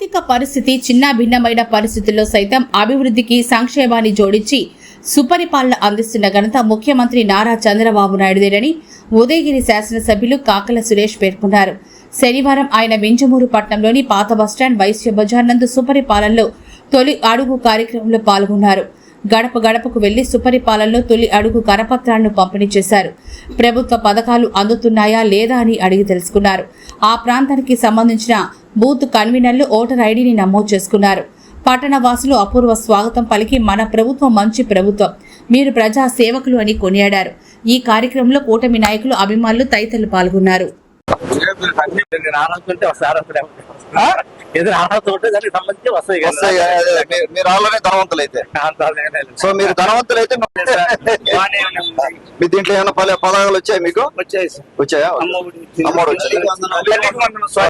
ఆర్థిక పరిస్థితి చిన్న భిన్నమైన పరిస్థితుల్లో సైతం అభివృద్ధికి సంక్షేమాన్ని జోడించి సుపరిపాలన అందిస్తున్న ఘనత ముఖ్యమంత్రి నారా చంద్రబాబు నాయుడుదేనని ఉదయగిరి శాసనసభ్యులు కాకల సురేష్ పేర్కొన్నారు. శనివారం ఆయన వింజమూరు పట్టణంలోని పాత బస్టాండ్ వైశ్య బజార్ నందు సుపరిపాలనలో తొలి అడుగు కార్యక్రమంలో పాల్గొన్నారు. గడప గడపకు వెళ్ళి సుపరిపాలనలో తొలి అడుగు కరపత్రాలను పంపిణీ చేశారు. ప్రభుత్వ పథకాలు అందుతున్నాయా లేదా అని అడిగి తెలుసుకున్నారు. ఆ ప్రాంతానికి సంబంధించిన బూత్ కన్వీనర్లు ఓటర్ ఐడిని నమోదు చేసుకున్నారు. పట్టణ వాసులు అపూర్వ స్వాగతం పలికి మన ప్రభుత్వం మంచి ప్రభుత్వం. మీరు ప్రజా సేవకులు అని కొనియాడారు. ఈ కార్యక్రమంలో కూటమి నాయకులు అభిమానులు తదితరులు పాల్గొన్నారు. ఆరాధంటే వస్తారు అప్పుడే ఎదురు ఆరాధన ఉంటే దానికి సంబంధించి వస్తాయి. వస్తాయి మీరు ఆల్రెడీ ధనవంతులు అయితే. సో మీరు ధనవంతులు అయితే. మీ దీంట్లో ఏమైనా పలు పదవులు వచ్చాయి మీకు? వచ్చేసి వచ్చాయా? అమ్మఒడి